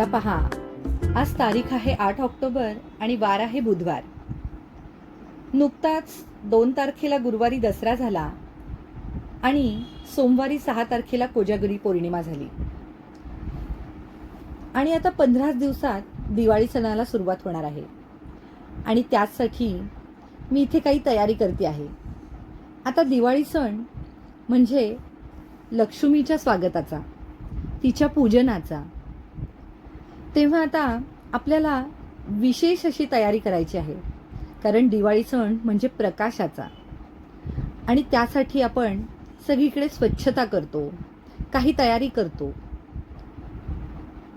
आता पहा. आज तारीख आहे आठ ऑक्टोबर आणि वार आहे बुधवार. नुकताच दोन तारखेला गुरुवारी दसरा झाला आणि सोमवारी सहा तारखेला कोजागरी पौर्णिमा झाली. आणि आता पंधराच दिवसात दिवाळी सणाला सुरुवात होणार आहे. आणि त्याचसाठी मी इथे काही तयारी करते आहे. आता दिवाळी सण म्हणजे लक्ष्मीच्या स्वागताचा तिच्या पूजनाचा तेव्हा आता आपल्याला विशेष अशी तयारी करायची आहे. कारण दिवाळी सण म्हणजे प्रकाशाचा. आणि त्यासाठी आपण सगळीकडे स्वच्छता करतो. काही तयारी करतो.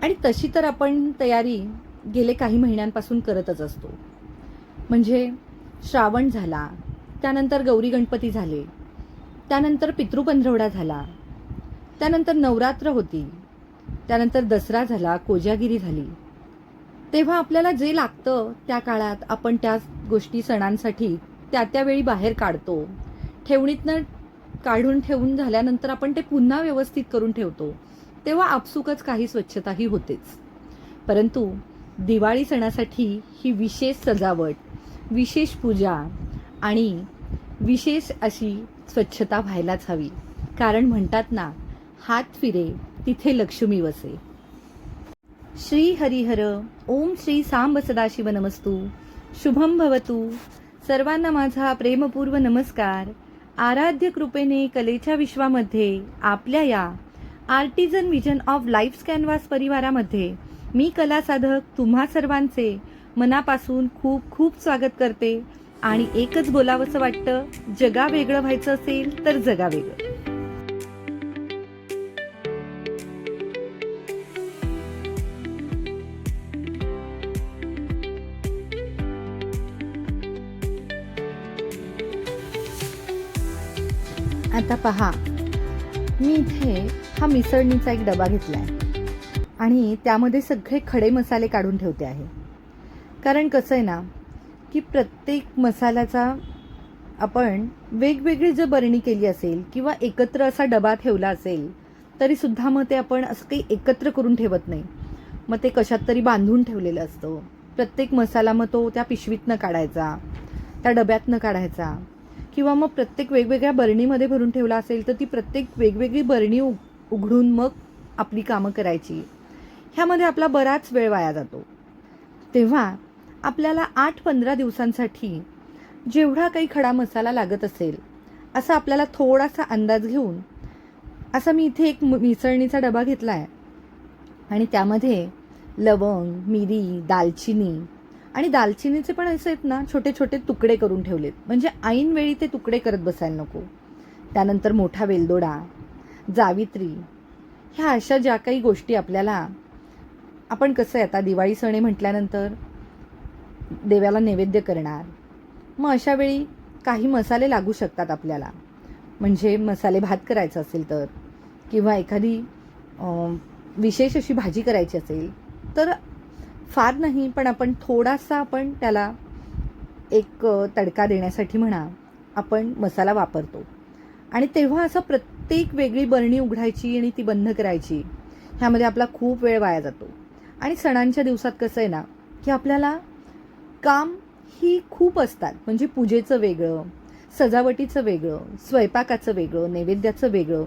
आणि तशी तर आपण तयारी गेले काही महिन्यांपासून करतच असतो. म्हणजे श्रावण झाला त्यानंतर गौरी गणपती झाले त्यानंतर पितृपंधरवडा झाला त्यानंतर नवरात्र होती. त्यानंतर दसरा झाला कोजागिरी झाली. तेव्हा आपल्याला जे लागतं त्या काळात आपण त्या गोष्टी सणांसाठी त्या त्यावेळी बाहेर काढतो. ठेवणीतनं काढून ठेवून झाल्यानंतर आपण ते पुन्हा व्यवस्थित करून ठेवतो. तेव्हा आपसुकच काही स्वच्छताही होतेच. परंतु दिवाळी सणासाठी ही विशेष सजावट विशेष पूजा आणि विशेष अशी स्वच्छता व्हायलाच हवी. कारण म्हणतात ना हात फिरे तिथे लक्ष्मी वसे. श्री हरिहर ओम श्री सांब सदाशिव नमस्तू. शुभम भवतु. सर्वांना माझा प्रेमपूर्व नमस्कार. आराध्य कृपेने कलेच्या विश्वामध्ये आपल्या या artisan vision of life canvas परिवारामध्ये मी कला साधक तुम्हा सर्वांचे मनापासून खूप खूप स्वागत करते. आणि एकच बोलावंसं वाटतं जगा वेगळं व्हायचं असेल तर जगा वेगळं. आता पहा. मी इथे हा मिसळणीचा एक डबा घेतला आहे आणि त्यामध्ये सगळे खडे मसाले काढून ठेवते आहे. कारण कसं आहे ना की प्रत्येक मसाल्याचा आपण वेगवेगळी जर बरणी केली असेल किंवा एकत्र असा डबा ठेवला असेल तरीसुद्धा मग ते आपण असं काही एकत्र करून ठेवत नाही. मग ते कशात तरी बांधून ठेवलेलं असतं. प्रत्येक मसाला मग तो त्या पिशवीतनं काढायचा त्या डब्यातनं काढायचा. किंवा मग प्रत्येक वेगवेगळ्या बरणीमध्ये भरून ठेवला असेल तर ती प्रत्येक वेगवेगळी बरणी उग उघडून मग आपली कामं करायची. ह्यामध्ये आपला बराच वेळ वाया जातो. तेव्हा आपल्याला आठ पंधरा दिवसांसाठी जेवढा काही खडा मसाला लागत असेल असा आपल्याला थोडासा अंदाज घेऊन असा मी इथे एक मिसळणीचा डबा घेतला आहे आणि त्यामध्ये लवंग मिरी दालचिनी आणि दालचिनीचे पण असे आहेत ना छोटे छोटे तुकडे करून ठेवलेत. म्हणजे ऐनवेळी ते तुकडे करत बसायला नको. त्यानंतर मोठा वेलदोडा जावित्री ह्या अशा ज्या काही गोष्टी आपल्याला आपण कसं आहे आता दिवाळी सणे म्हटल्यानंतर देवाला नैवेद्य करणार. मग अशा वेळी काही मसाले लागू शकतात आपल्याला. म्हणजे मसाले भात करायचा असेल तर किंवा एखादी विशेष अशी भाजी करायची असेल तर फार नाही पण आपण थोडासा आपण त्याला एक तडका देण्यासाठी म्हणा आपण मसाला वापरतो. आणि तेव्हा असं प्रत्येक वेगळी बरणी उघडायची आणि ती बंद करायची ह्यामध्ये आपला खूप वेळ वाया जातो. आणि सणांच्या दिवसात कसं आहे ना की आपल्याला काम ही खूप असतात. म्हणजे पूजेचं वेगळं सजावटीचं वेगळं स्वयंपाकाचं वेगळं नैवेद्याचं वेगळं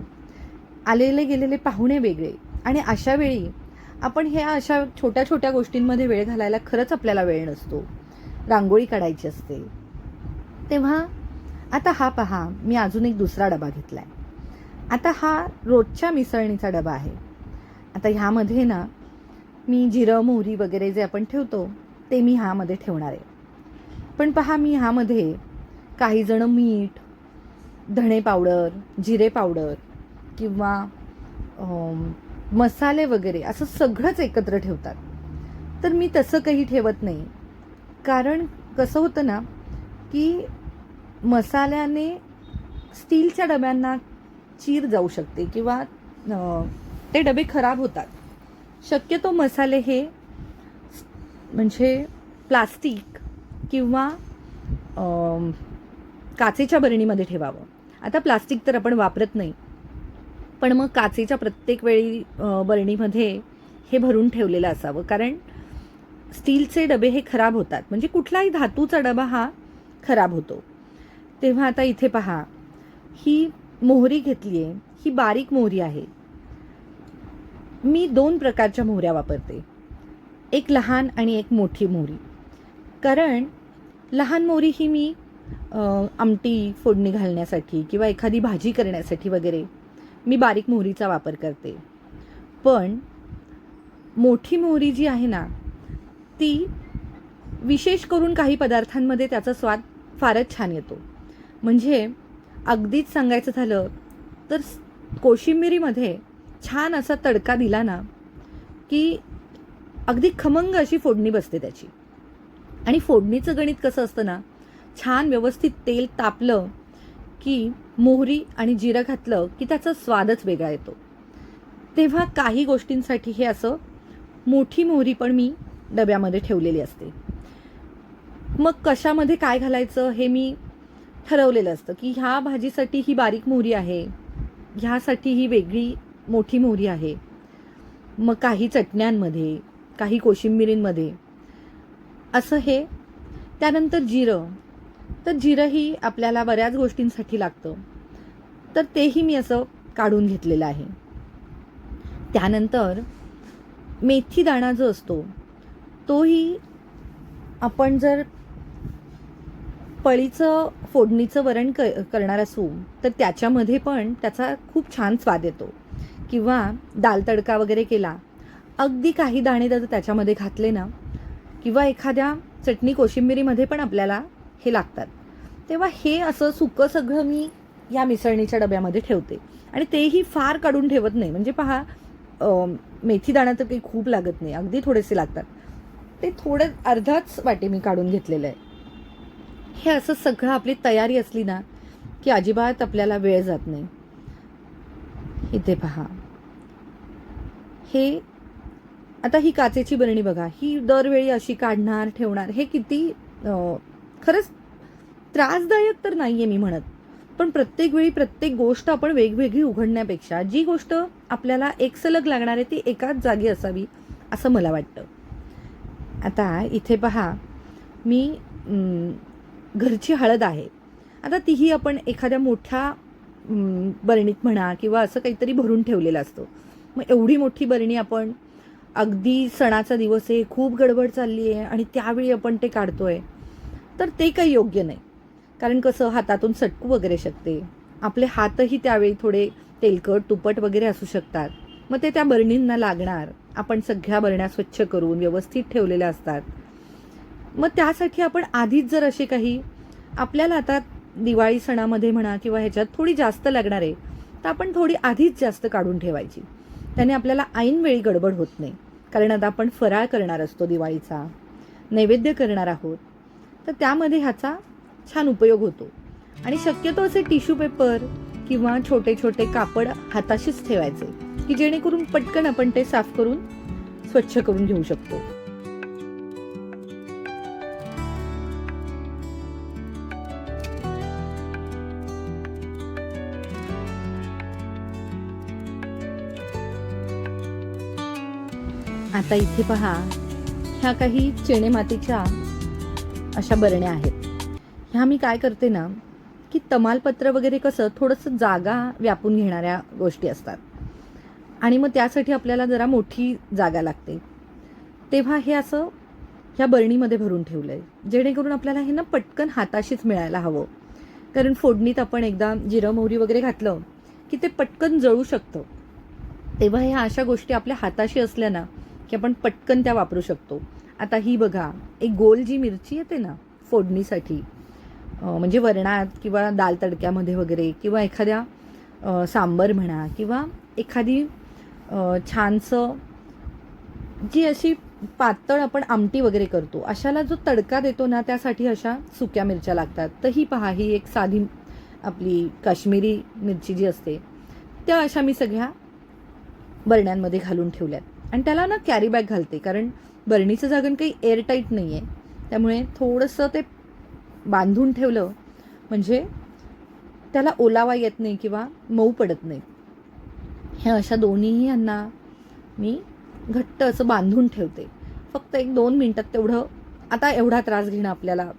आलेले गेलेले पाहुणे वेगळे. आणि अशावेळी आपण ह्या अशा छोट्या छोट्या गोष्टींमध्ये वेळ घालायला खरंच आपल्याला वेळ नसतो. रांगोळी काढायची असते. तेव्हा आता हा पहा मी अजून एक दुसरा डबा घेतला आहे आता हा रोजच्या मिसळणीचा डबा आहे. आता ह्यामध्ये ना मी जिरं मोहरी वगैरे जे आपण ठेवतो ते मी ह्यामध्ये ठेवणार आहे. पण पहा मी ह्यामध्ये काही जण मीठ धणे पावडर जिरे पावडर किंवा मसाले वगैरे असं सगळंच एकत्र ठेवतात. तर मी तसं काही ठेवत नाही. कारण कसं होतं ना की मसाल्याने स्टीलच्या डब्यांना चीर जाऊ शकते किंवा ते डबे खराब होतात. शक्यतो मसाले हे म्हणजे प्लास्टिक किंवा काचेच्या बरणीमध्ये ठेवावं. आता प्लास्टिक तर आपण वापरत नाही. पण मग काचेच्या प्रत्येक वेळी बरणीमध्ये हे भरून ठेवलेलं असावं. कारण स्टीलचे डबे हे खराब होतात. म्हणजे कुठलाही धातूचा डबा हा खराब होतो. तेव्हा आता इथे पहा. ही मोहरी घेतली आहे ही बारीक मोहरी आहे. मी दोन प्रकारच्या मोहऱ्या वापरते. एक लहान आणि एक मोठी मोहरी. कारण लहान मोहरी ही मी आमटी फोडणी घालण्यासाठी किंवा एखादी भाजी करण्यासाठी वगैरे मी बारीक मोहरीचा वापर करते. पण मोठी मोहरी जी आहे ना ती विशेष करून काही पदार्थांमध्ये त्याचा स्वाद फारच छान येतो. म्हणजे अगदीच सांगायचं झालं तर कोशिंबिरीमध्ये छान असा तडका दिला ना की अगदी खमंग अशी फोडणी बसते त्याची. आणि फोडणीचं गणित कसं असतं ना छान व्यवस्थित तेल तापलं की मोहरी आणि जिरं घातलं की त्याचा स्वादच वेगळा येतो. तेव्हा काही गोष्टींसाठी हे असं मोठी मोहरी पण मी डब्यामध्ये ठेवलेली असते. मग कशामध्ये काय घालायचं हे मी ठरवलेलं असतं की ह्या भाजीसाठी ही बारीक मोहरी आहे ह्यासाठी ही वेगळी मोठी मोहरी आहे. मग काही चटण्यांमध्ये काही कोशिंबिरींमध्ये असं हे. त्यानंतर जिरं. तर जिरंही आपल्याला बऱ्याच गोष्टींसाठी लागतं. तर तेही मी असं काढून घेतलेलं आहे. त्यानंतर मेथी दाणा जो असतो तोही आपण जर पळीचं फोडणीचं वरण क करणार असू तर त्याच्यामध्ये पण त्याचा खूप छान स्वाद येतो. किंवा दाल तडका वगैरे केला अगदी काही दाणे जर त्याच्यामध्ये घातले ना किंवा एखाद्या चटणी कोशिंबिरीमध्ये पण आपल्याला हे लागतात. तेव्हा हे असं सुकं सगळं मी या मिसळणीच्या डब्यामध्ये ठेवते. आणि तेही फार काढून ठेवत नाही. म्हणजे पहा मेथी दाणा तर काही खूप लागत नाही. अगदी थोडेसे लागतात. ते थोडं अर्धाच वाटे मी काढून घेतलेलं आहे. हे असं सगळं आपली तयारी असली ना की अजिबात आपल्याला वेळ जात नाही. इथे पहा. हे आता ही काचेची बरणी बघा. ही दरवेळी अशी काढणार ठेवणार हे किती खरंच त्रासदायक तर नाही आहे मी म्हणत. पण प्रत्येक वेळी प्रत्येक गोष्ट आपण वेगवेगळी उघडण्यापेक्षा जी गोष्ट आपल्याला एकसलग लागणार आहे ती एकाच जागी असावी असं मला वाटतं. आता इथे पहा मी घरची हळद आहे. आता तीही आपण एखाद्या मोठ्या बरणीत म्हणा किंवा असं काहीतरी भरून ठेवलेलं असतं. मग एवढी मोठी बरणी आपण अगदी सणाचा दिवस आहे खूप गडबड चालली आहे आणि त्यावेळी आपण ते काढतो आहे तर ते काही योग्य नाही. कारण कसं हातातून सटकू वगैरे शकते. आपले हातही त्यावेळी थोडे तेलकट तुपट वगैरे असू शकतात. मग ते त्या बरणींना लागणार. आपण सगळ्या बरण्या स्वच्छ करून व्यवस्थित ठेवलेल्या असतात. मग त्यासाठी आपण आधीच जर असे काही आपल्याला आता दिवाळी सणामध्ये म्हणा किंवा ह्याच्यात थोडी जास्त लागणार आहे तर आपण थोडी आधीच जास्त काढून ठेवायची. त्याने आपल्याला ऐनवेळी गडबड होत नाही. कारण आता आपण फराळ करणार असतो दिवाळीचा. नैवेद्य करणार आहोत. तर त्यामध्ये ह्याचा छान उपयोग होतो. आणि शक्यतो असे टिश्यू पेपर किंवा छोटे छोटे कापड हाताशीच ठेवायचे की जेणेकरून पटकन आपण ते साफ करून स्वच्छ करून घेऊ शकतो. आता इथे पहा ह्या काही चेणे मातीच्या अशा बरण्या आहेत. ह्या मी काय करते ना की तमालपत्र वगैरे कसं थोडंसं जागा व्यापून घेणाऱ्या गोष्टी असतात. आणि मग त्यासाठी आपल्याला जरा मोठी जागा लागते. तेव्हा हे असं ह्या बरणीमध्ये भरून ठेवलं आहे जेणेकरून आपल्याला हे ना पटकन हाताशीच मिळायला हवं. कारण फोडणीत आपण एकदा जिरं मोहरी वगैरे घातलं की ते पटकन जळू शकतं. तेव्हा ह्या अशा गोष्टी आपल्या हाताशी असल्या ना की आपण पटकन त्या वापरू शकतो. आता ही बघा एक गोल जी मिरची येते ना फोडणीसाठी म्हणजे वरणात किंवा दाल तडक्यामध्ये वगैरे किंवा एखाद्या सांबर म्हणा किंवा एखादी छानसं जी अशी पातळ आपण आमटी वगैरे करतो अशाला जो तडका देतो ना त्यासाठी अशा सुक्या मिरच्या लागतात. तर ही पहा ही एक साधी आपली काश्मीरी मिरची जी असते त्या अशा मी सगळ्या बरण्यांमध्ये घालून ठेवल्यात. आणि त्याला ना कॅरी बॅग घालते कारण बरणीचं जागण काही एअरटाईट नाही आहे त्यामुळे थोडंसं ते बांधून ठेवलं म्हणजे त्याला ओलावा येत नाही किंवा मऊ पडत नाही. ह्या अशा दोन्हीही यांना मी घट्ट असं बांधून ठेवते. फक्त एक दोन मिनटात तेवढं आता एवढा त्रास घेणं आपल्याला.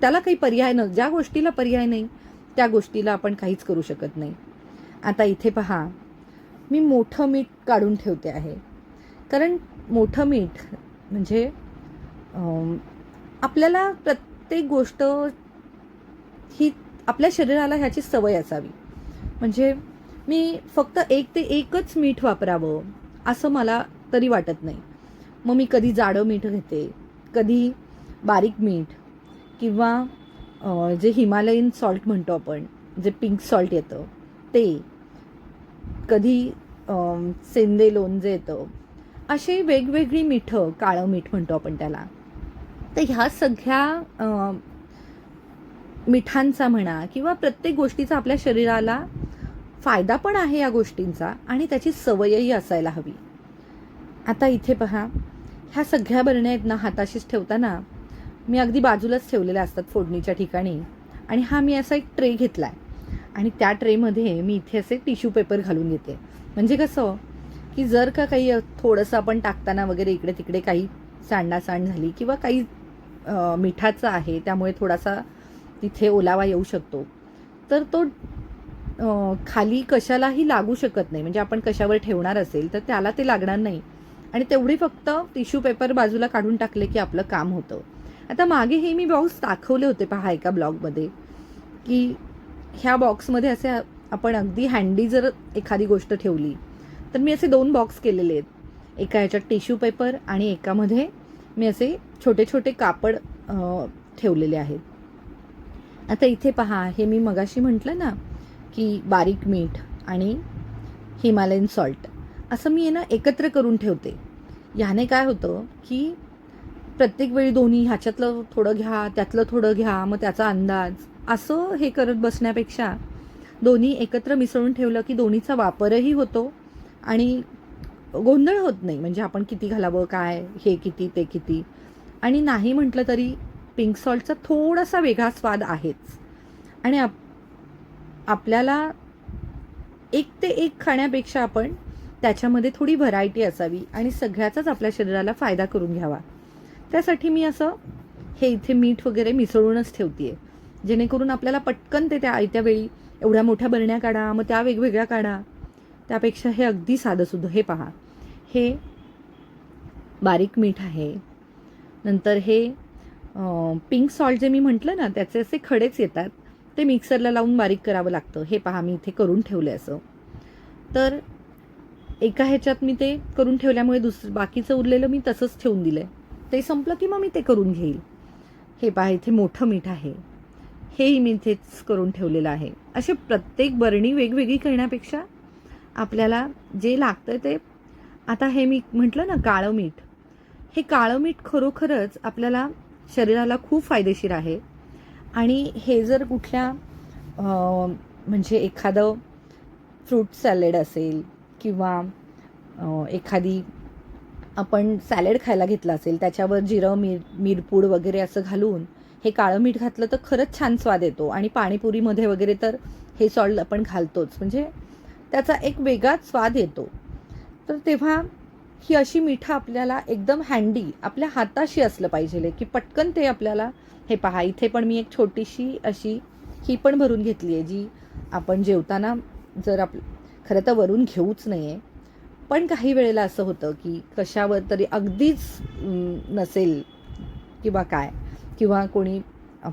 त्याला काही पर्याय न ज्या गोष्टीला पर्याय नाही त्या गोष्टीला आपण काहीच करू शकत नाही. आता इथे पहा मी मोठं मीठ काढून ठेवते आहे. कारण मोठं मीठ म्हणजे आपल्याला प्रत प्रत्येक गोष्ट ही आपल्या शरीराला ह्याची सवय असावी. म्हणजे मी फक्त एक ते एकच मीठ वापरावं असं मला तरी वाटत नाही. मग मी कधी जाडं मीठ घेते कधी बारीक मीठ किंवा जे हिमालयन सॉल्ट म्हणतो आपण जे पिंक सॉल्ट येतं ते. कधी सेंदे लोणजे येतं अशी वेगवेगळी मिठं काळं मीठ म्हणतो आपण त्याला. तर ह्या सगळ्या मिठांचा म्हणा किंवा प्रत्येक गोष्टीचा आपल्या शरीराला फायदा पण आहे या गोष्टींचा आणि त्याची सवयही असायला हवी. आता इथे पहा ह्या सगळ्या बरण्या आहेत ना हाताशीच ठेवताना मी अगदी बाजूलाच ठेवलेल्या असतात फोडणीच्या ठिकाणी आणि हा मी असा एक ट्रे घेतला आहे आणि त्या ट्रेमध्ये मी इथे असे टिश्यू पेपर घालून घेते. म्हणजे कसं की जर का काही थोडंसं आपण टाकताना वगैरे इकडे तिकडे काही सांडासांड झाली किंवा काही मिठाचं आहे त्यामुळे थोडासा तिथे ओलावा येऊ शकतो. तर तो खाली कशालाही लागू शकत नाही. म्हणजे आपण कशावर ठेवणार असेल तर त्याला ते लागणार नाही. आणि तेवढी फक्त टिश्यू पेपर बाजूला काढून टाकले की आपलं काम होतं. आता मागे हे मी बॉक्स दाखवले होते पहा एका ब्लॉगमध्ये की ह्या बॉक्समध्ये असे आपण अगदी हँडी जर एखादी गोष्ट ठेवली तर मी असे दोन बॉक्स केलेले आहेत. एका ह्याच्यात टिश्यू पेपर आणि एकामध्ये मी असे छोटे छोटे कापड ठेवलेले आहेत. आता इथे पहा हे मी मगाशी म्हटलं ना की बारीक मीठ आणि हिमालयन सॉल्ट असं मी आहे ना एकत्र करून ठेवते. ह्याने काय होतं की प्रत्येक वेळी दोन्ही ह्याच्यातलं थोडं घ्या त्यातलं थोडं घ्या मग त्याचा अंदाज असं हे करत बसण्यापेक्षा दोन्ही एकत्र मिसळून ठेवलं की दोन्हीचा वापरही होतो आणि गोंधळ होत नाही. म्हणजे आपण किती घालावं काय हे किती ते किती. आणि नाही म्हटलं तरी पिंक सॉल्टचा थोडासा वेगळा स्वाद आहेच. आणि आप आपल्याला एक ते एक खाण्यापेक्षा आपण त्याच्यामध्ये थोडी व्हरायटी असावी आणि सगळ्याचाच आपल्या शरीराला फायदा करून घ्यावा. त्यासाठी मी असं हे इथे मीठ वगैरे मिसळूनच ठेवते आहे जेणेकरून आपल्याला पटकन ते त्या आयत्या वेळी एवढ्या मोठ्या बरण्या काढा मग त्या वेगवेगळ्या काढा. त्यापेक्षा हे अगदी साधंसुद्धा हे पहा. हे बारीक मीठ आहे. नंतर हे पिंक सॉल्ट जे मी म्हटलं ना त्याचे असे खडेच येतात. ते मिक्सरला लावून बारीक करावं लागतं. हे पहा मी इथे करून ठेवलं असं. तर एका ह्याच्यात मी ते करून ठेवल्यामुळे दुसरं बाकीचं उरलेलं मी तसंच ठेवून दिलं ते संपलं की मग मी ते करून घेईल. हे पहा इथे मोठं मीठ आहे. हेही मी इथेच करून ठेवलेलं आहे. असे प्रत्येक बरणी वेगवेगळी करण्यापेक्षा आपल्याला जे लागतं ते आता हे मी म्हटलं ना काळं मीठ हे काळं मीठ खरोखरच आपल्याला शरीराला खूप फायदेशीर आहे. आणि हे जर कुठल्या म्हणजे एखादं फ्रूट सॅलेड असेल किंवा एखादी आपण सॅलेड खायला घेतलं असेल त्याच्यावर जिरं मिर मिरपूड वगैरे असं घालून हे काळं मीठ घातलं तर खरंच छान स्वाद येतो. आणि पाणीपुरीमध्ये वगैरे तर हे सॉल्ट आपण घालतोच. म्हणजे त्याचा एक वेगळाच स्वाद येतो. तर तेव्हा ही अशी मिठा आपल्याला एकदम हँडी आपल्या हाताशी असलं पाहिजे की पटकन ते आपल्याला हे पहा इथे पण मी एक छोटीशी अशी ही पण भरून घेतली आहे जी आपण जेवताना जर आप खरं तर वरून घेऊच नाही आहे पण काही वेळेला असं होतं की कशावर तरी अगदीच नसेल किंवा काय किंवा कोणी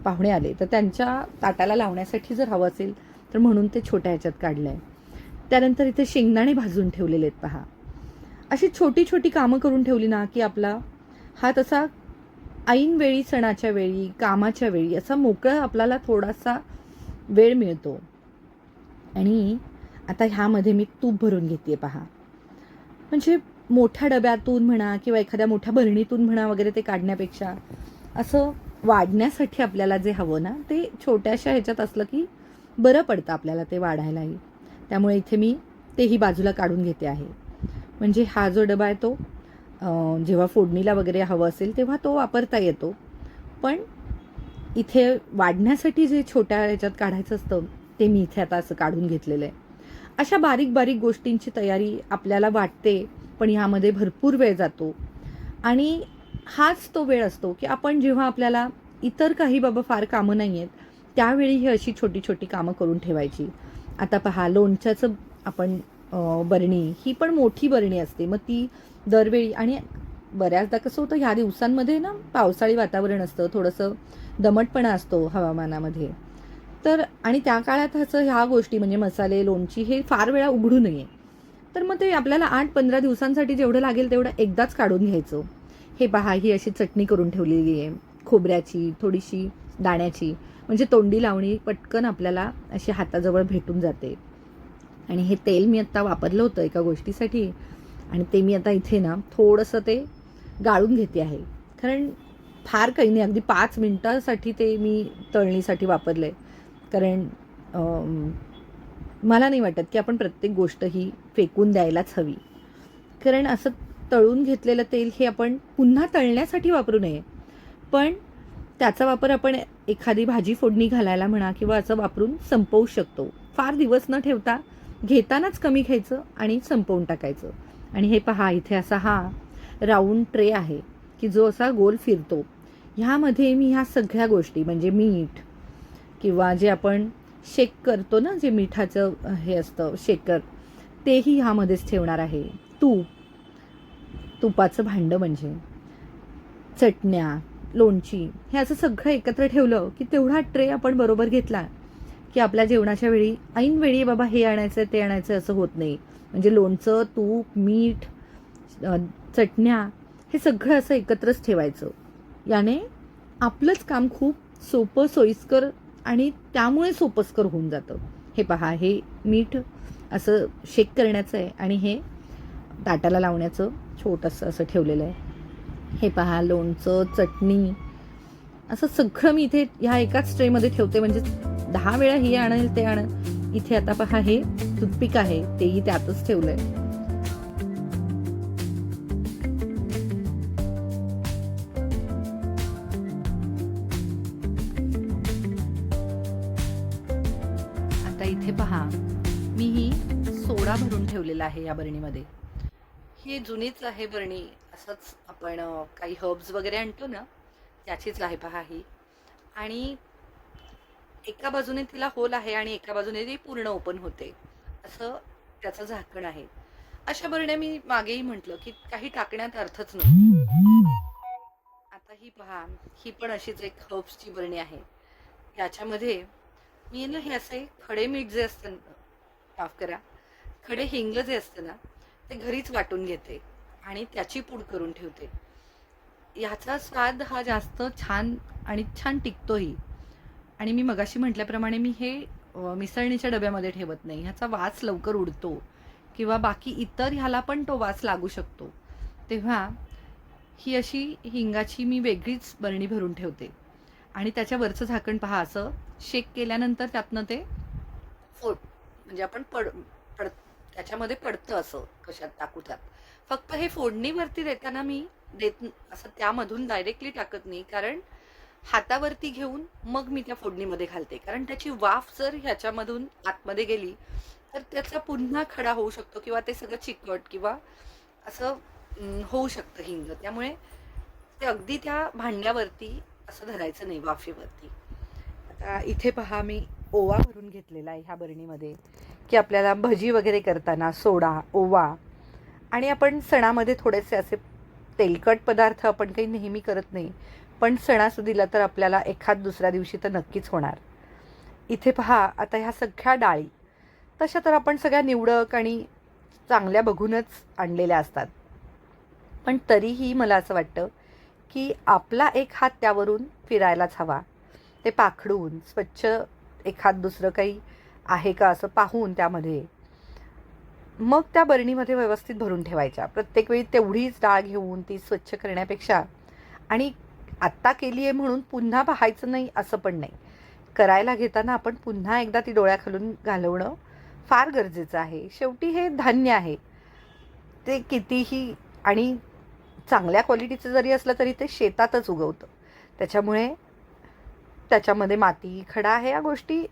पाहुणे आले तर त्यांच्या ताटाला लावण्यासाठी जर हवं असेल तर म्हणून ते छोट्या ह्याच्यात काढलं आहे त्यानंतर इथे शेंगदाणे भाजून ठेवलेले आहेत पहा. अशी छोटी छोटी कामं करून ठेवली ना की आपला हा तसा ऐनवेळी सणाच्या वेळी कामाच्या वेळी असा मोकळा आपल्याला थोडासा वेळ मिळतो. आणि आता ह्यामध्ये मी तूप भरून घेते पहा. म्हणजे मोठ्या डब्यातून म्हणा किंवा एखाद्या मोठ्या भरणीतून म्हणा वगैरे ते काढण्यापेक्षा असं वाढण्यासाठी आपल्याला जे हवं ना ते छोट्याशा ह्याच्यात असलं की बरं पडतं आपल्याला ते वाढायलाही. त्यामुळे इथे मी तेही बाजूला काढून घेते आहे. म्हणजे हा जो डबा आहे तो जेव्हा फोडणीला वगैरे हवं असेल तेव्हा तो वापरता येतो. पण इथे वाढण्यासाठी जे छोट्या याच्यात काढायचं असतं ते मी इथे आता असं काढून घेतलेलं आहे. अशा बारीक बारीक गोष्टींची तयारी आपल्याला वाटते पण ह्यामध्ये भरपूर वेळ जातो. आणि हाच तो वेळ असतो की आपण जेव्हा आपल्याला इतर काही बाबा फार कामं नाही आहेत त्यावेळी ही अशी छोटी छोटी कामं करून ठेवायची. आता पहा लोणच्याचं आपण बरणी ही पण मोठी बरणी असते. मग ती दरवेळी आणि बऱ्याचदा कसं होतं ह्या दिवसांमध्ये ना पावसाळी वातावरण असतं थोडंसं दमटपणा असतो हवामानामध्ये. तर आणि त्या काळात असं ह्या गोष्टी म्हणजे मसाले लोणची हे फार वेळा उघडू नये. तर मग ते आपल्याला आठ पंधरा दिवसांसाठी जेवढं लागेल तेवढं एकदाच काढून घ्यायचं. हे पहा ही अशी चटणी करून ठेवलेली आहे. खोबऱ्याची थोडीशी दाण्याची. म्हणजे तोंडी लावणी पटकन आपल्याला अशी हाताजवळ भेटून जाते. आणि हे तेल मी आत्ता वापरलं होतं एका गोष्टीसाठी. आणि ते मी आता इथे ना थोडंसं ते गाळून घेते आहे. कारण फार काही नाही अगदी पाच मिनटासाठी ते मी तळणीसाठी वापरलं आहे कारण मला नाही वाटत की आपण प्रत्येक गोष्ट ही फेकून द्यायलाच हवी. कारण असं तळून घेतलेलं तेल हे आपण पुन्हा तळण्यासाठी वापरू नये. पण त्याचा वापर आपण एखादी भाजी फोडणी घालायला म्हणा किंवा असं वापरून संपवू शकतो. फार दिवस न ठेवता घेतानाच कमी घ्यायचं आणि संपवून टाकायचं. आणि हे पहा इथे असा हा राऊंड ट्रे आहे की जो असा गोल फिरतो. ह्यामध्ये मी ह्या सगळ्या गोष्टी म्हणजे मीठ किंवा जे आपण शेक करतो ना जे मिठाचं हे असतं शेकर तेही ह्यामध्येच ठेवणार आहे. तूप तुपाचं भांडं म्हणजे चटण्या लोणची हे असं सगळं एकत्र ठेवलं की तेवढा ट्रे आपण बरोबर घेतला की आपल्या जेवणाच्या वेळी ऐनवेळी बाबा हे आणायचं ते आणायचं असं होत नाही. म्हणजे लोणचं तूप मीठ चटण्या हे सगळं असं एकत्रच ठेवायचं. याने आपलंच काम खूप सोपं सोयीस्कर आणि त्यामुळे सोपस्कर होऊन जातं. हे पहा हे मीठ असं शेक करण्याचं आहे आणि हे ताटाला लावण्याचं छोटंसं असं ठेवलेलं आहे. हे पहा लोणचं चटणी असं सगळं मी इथे ह्या एकाच ट्रेमध्ये ठेवते. म्हणजे दहा वेळा हे आणेल ते आणेल. इथे आता पहा हे टूथपिक आहे तेही त्यातच ठेवलंय. आता इथे पहा मी ही सोडा भरून ठेवलेला आहे या बरणीमध्ये. ही जुनीच आहे बरणी असंच आपण काही हर्ब्स वगैरे आणतो ना त्याचीच आहे पहा ही. आणि एका बाजूने तिला होल आहे आणि एका बाजूने ती पूर्ण ओपन होते. असं त्याचं झाकण आहे. अशा बरण्या मी मागेही म्हटलं की काही टाकण्यात अर्थच नाही. आता ही पहा ही पण अशीच एक हर्ब्सची बरणी आहे. याच्यामध्ये मी ना हे असे खडे मीठ जे असतं माफ करा खडे हिंग जे असतं ना ते घरीच वाटून घेते आणि त्याची पूड करून ठेवते. याचा स्वाद हा जास्त छान आणि छान टिकतोही. आणि मी मगाशी म्हटल्याप्रमाणे मी हे मिसळणीच्या डब्यामध्ये ठेवत नाही. ह्याचा वास लवकर उडतो किंवा बाकी इतर ह्याला पण तो वास लागू शकतो. तेव्हा ही अशी हिंगाची मी वेगळीच बरणी भरून ठेवते. आणि त्याच्यावरचं झाकण पहा असं. शेक केल्यानंतर त्यातनं ते फोड म्हणजे आपण पड पड त्याच्यामध्ये पडतं असं कशात टाकू त्यात फक्त हे फोडणीवरती देताना मी देत असं त्यामधून डायरेक्टली टाकत नाही. कारण हातावरती घेऊन मग मी त्या फोडणीमध्ये घालते. कारण त्याची वाफ जर ह्याच्यामधून आतमध्ये गेली तर त्याचा पुन्हा खडा होऊ शकतो किंवा ते सगळं चिकट किंवा असं होऊ शकतं हिंग. त्यामुळे ते अगदी त्या भांड्यावरती असं धरायचं नाही वाफेवरती. आता इथे पहा मी ओवा भरून घेतलेला आहे ह्या बरणीमध्ये की आपल्याला भजी वगैरे करताना सोडा ओवा आणि आपण सणामध्ये थोडेसे असे तेलकट पदार्थ आपण काही नेहमी करत नाही पण सणासुदीला तर आपल्याला एखाद दुसऱ्या दिवशी तर नक्कीच होणार. इथे पहा आता ह्या सगळ्या डाळी तशा तर आपण सगळ्या निवडक आणि चांगल्या बघूनच आणलेल्या असतात. पण तरीही मला असं वाटतं की आपला एक हात त्यावरून फिरायलाच हवा. ते पाखडून स्वच्छ एखाद दुसरं काही आहे का असं पाहून त्यामध्ये. मग त्या बरणीमध्ये व्यवस्थित भरून ठेवायच्या. प्रत्येक वेळी तेवढीच डाळ घेऊन ती स्वच्छ करण्यापेक्षा आणि आत्ता केली आहे म्हणून पुन्हा पाहायचं नाही असं पण नाही. करायला घेताना आपण पुन्हा एकदा ती डोळ्याखालून घालवणं फार गरजेचं आहे. शेवटी हे धान्य आहे. ते कितीही आणि चांगल्या क्वालिटीचं जरी असलं तरी ते शेतातच उगवतं. त्याच्यामुळे त्याच्यामध्ये माती खडा आहे या गोष्टी.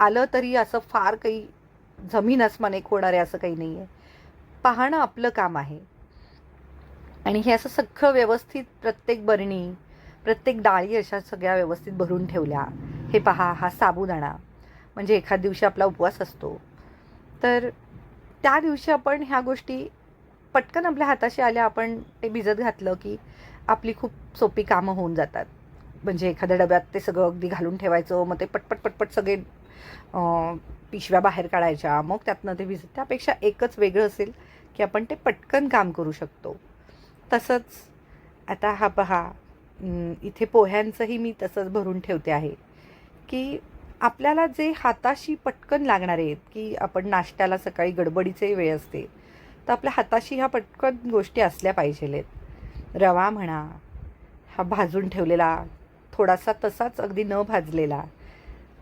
आलं तरी असं फार काही जमीन अस्मान एक होणार आहे असं काही नाही आहे पाहणं आपलं काम आहे. आणि हे असं सगळं व्यवस्थित प्रत्येक बरणी प्रत्येक डाळी अशा सगळ्या व्यवस्थित भरून ठेवल्या. हे पहा हा साबुदाणा. म्हणजे एखाद दिवशी आपला उपवास असतो. तर त्या दिवशी आपण ह्या गोष्टी पटकन आपल्या हाताशी आल्या आपण ते भिजत घातलं की आपली खूप सोपी कामं होऊन जातात. म्हणजे एखाद्या डब्यात ते सगळं अगदी घालून ठेवायचं मग ते पटपट पटपट सगळे पिशव्या बाहेर काढायच्या मग त्यातनं ते भिजत. त्यापेक्षा एकच वेगळं असेल की आपण ते पटकन काम करू शकतो. तसंच आता हा पहा इथे पोह्यांचंही मी तसंच भरून ठेवते आहे. की आपल्याला जे हाताशी पटकन लागणार आहेत की आपण नाश्त्याला सकाळी गडबडीचे वेळ असते तर आपल्या हाताशी ह्या पटकन गोष्टी असल्या पाहिजेत रवा म्हणा हा भाजून ठेवलेला थोडासा तसाच अगदी न भाजलेला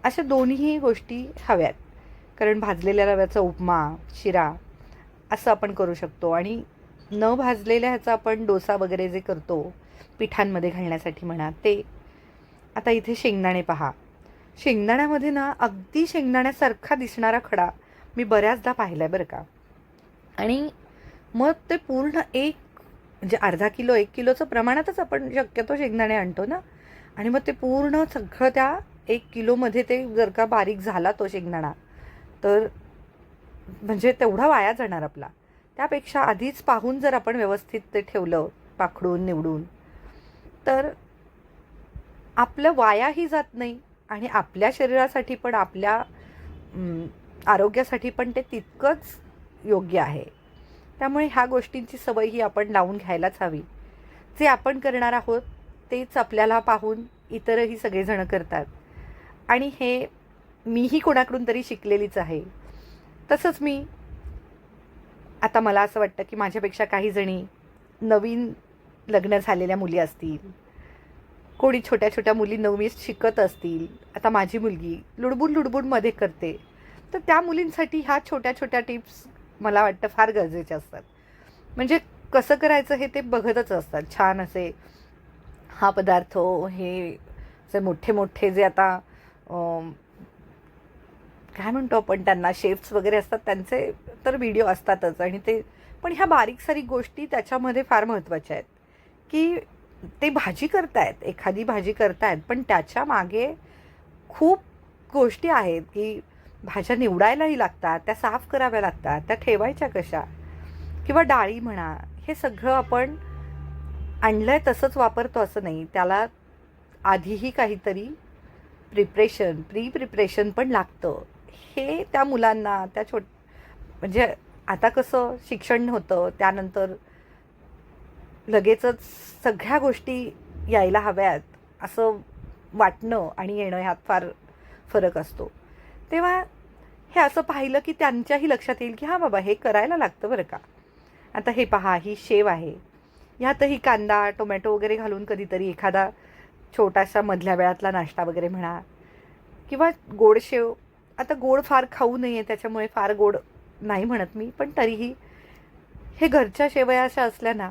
अशा दोन्ही गोष्टी हव्यात. कारण भाजलेल्या रव्याचा उपमा शिरा असं आपण करू शकतो. आणि न भाजलेल्या ह्याचा आपण डोसा वगैरे जे करतो पिठांमध्ये घालण्यासाठी म्हणा ते. आता इथे शेंगदाणे पहा. शेंगदाण्यामध्ये ना अगदी शेंगदाण्यासारखा दिसणारा खडा मी बऱ्याचदा पाहिला आहे बरं का. आणि मग ते पूर्ण एक म्हणजे अर्धा किलो एक किलोचं प्रमाणातच आपण शक्यतो शेंगदाणे आणतो ना. आणि मग ते पूर्ण सगळं त्या एक किलोमध्ये ते जर का बारीक झाला तो शेंगदाणा तर म्हणजे तेवढा वाया जाणार आपला. त्यापेक्षा आधीच पाहून जर आपण व्यवस्थित ते ठेवलं पाखडून निवडून तर आपलं वायाही जात नाही आणि आपल्या शरीरासाठी पण आपल्या आरोग्यासाठी पण ते तितकंच योग्य आहे. त्यामुळे ह्या गोष्टींची सवय ही आपण लावून घ्यायलाच हवी. जे आपण करणार आहोत तेच आपल्याला पाहून इतरही सगळेजणं करतात. आणि हे मीही कोणाकडून तरी शिकलेलीच आहे. तसंच मी आता मला असं वाटतं की माझ्यापेक्षा काही जणी नवीन लग्न झालेल्या मुली असतील. कोणी छोट्या छोट्या मुली नवमी शिकत असतील. आता माझी मुलगी लुडबुड लुडबुडमध्ये करते. तर त्या मुलींसाठी ह्या छोट्या छोट्या टिप्स मला वाटतं फार गरजेच्या असतात. म्हणजे कसं करायचं हे ते बघतच असतात. छान असे हा पदार्थ हे असे मोठे मोठे जे आता काय म्हणतो आपण त्यांना शेफ्स वगैरे असतात त्यांचे तर व्हिडिओ असतातच. आणि ते पण ह्या बारीक सारीक गोष्टी त्याच्यामध्ये फार महत्त्वाच्या आहेत. की ते भाजी करतायत एखादी भाजी करतायत पण त्याच्यामागे खूप गोष्टी आहेत की भाज्या निवडायलाही लागतात त्या साफ कराव्या लागतात त्या ठेवायच्या कशा? किंवा डाळी म्हणा हे सगळं आपण आणलंय तसंच वापरतो असं नाही. त्याला आधीही काहीतरी प्रिपरेशन प्री प्रिपरेशन पण लागतं. हे त्या मुलांना त्या छोट म्हणजे आता कसं शिक्षण होतं त्यानंतर लगेचच सगळ्या गोष्टी यायला हव्यात असं वाटणं आणि येणं ह्यात फार फरक असतो. तेव्हा हे असं पाहिलं की त्यांच्याही लक्षात येईल की हां बाबा हे करायला लागतं बरं का. आता हे पहा ही शेव आहे. ह्यातही कांदा टोमॅटो वगैरे घालून कधीतरी एखादा छोटासा मधल्या वेळातला नाश्ता वगैरे म्हणा किंवा गोड शेव. आता गोड फार खाऊ नये त्याच्यामुळे फार गोड नाही म्हणत मी पण तरीही हे घरच्या शेवया अशा असल्या ना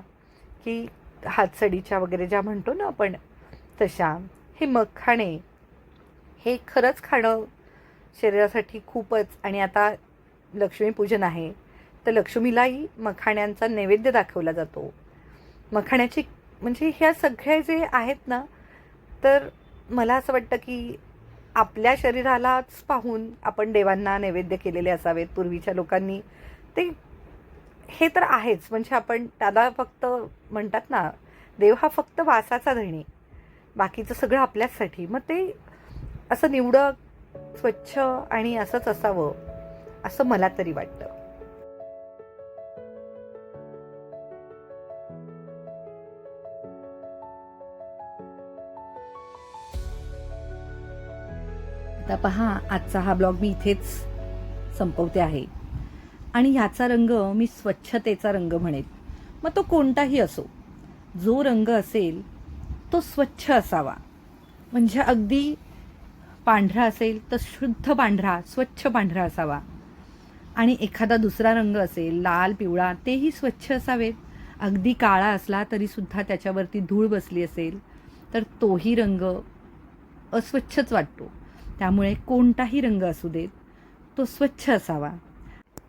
की हातसडीच्या वगैरे ज्या म्हणतो ना आपण तशा हे मखाणे हे खरंच खाणं शरीरासाठी खूपच आणि आता लक्ष्मीपूजन आहे तर लक्ष्मीलाही मखाण्यांचा नैवेद्य दाखवला जातो. मखाण्याची म्हणजे ह्या सगळ्या जे आहेत ना तर मला असं वाटतं की आपल्या शरीरालाच पाहून आपण देवांना नैवेद्य केलेले असावेत पूर्वीच्या लोकांनी. ते हे तर आहेच. म्हणजे आपण दादा फक्त म्हणतात ना देव हा फक्त वासाचा धणी बाकीचं सगळं आपल्याचसाठी. मग ते असं निवडक स्वच्छ आणि असंच असावं असं मला तरी वाटतं. आता पहा आजचा हा ब्लॉग मी इथेच संपवते आहे. आणि ह्याचा रंग मी स्वच्छतेचा रंग म्हणेन. मग तो कोणताही असो जो रंग असेल तो स्वच्छ असावा. म्हणजे अगदी पांढरा असेल तर शुद्ध पांढरा स्वच्छ पांढरा असावा. आणि एखादा दुसरा रंग असेल लाल पिवळा तेही स्वच्छ असावेत. अगदी काळा असला तरी सुद्धा त्याच्यावरती धूळ बसली असेल तर तोही रंग अस्वच्छच वाटतो. त्यामुळे कोणताही रंग असू देत तो स्वच्छ असावा.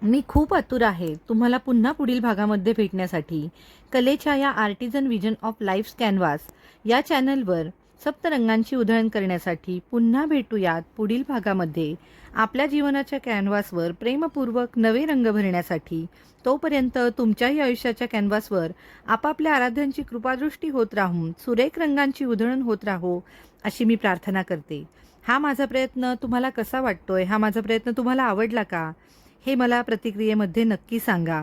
मी खूप आतुर आहे तुम्हाला पुन्हा पुढील भागामध्ये भेटण्यासाठी. कलेच्या या artisan vision of life canvas या चॅनलवर सप्तरंगांची उधळण करण्यासाठी पुन्हा भेटूयात पुढील भागामध्ये. आपल्या जीवनाच्या कॅनव्हासवर प्रेमपूर्वक नवे रंग भरण्यासाठी. तोपर्यंत तुमच्याही आयुष्याच्या कॅनव्हासवर आपापल्या आराध्यांची कृपादृष्टी होत राहून सुरेख रंगांची उधळण होत राहो अशी मी प्रार्थना करते. हा माझा प्रयत्न तुम्हाला कसा वाटतोय? हा माझा प्रयत्न तुम्हाला आवडला का? हे मला प्रतिक्रियेमध्ये नक्की सांगा.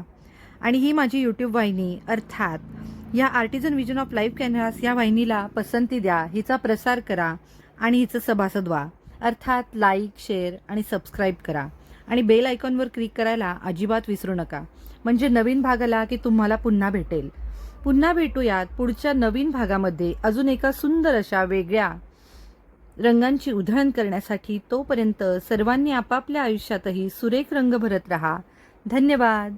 आणि ही माझी यूट्यूब वाहिनी अर्थात या artisan vision of life canvas या वाहिनीला पसंती द्या हिचा प्रसार करा आणि हिचं सभासद व्हा अर्थात लाईक शेअर आणि सबस्क्राईब करा. आणि बेल आयकॉनवर क्लिक करायला अजिबात विसरू नका. म्हणजे नवीन भाग आला की तुम्हाला पुन्हा भेटेल. पुन्हा भेटूयात पुढच्या नवीन भागामध्ये अजून एका सुंदर अशा वेगळ्या रंगांची उधळण करण्यासाठी तोपर्यंत सर्वांनी आपापल्या आयुष्यातही सुरेख रंग भरत राहा. धन्यवाद.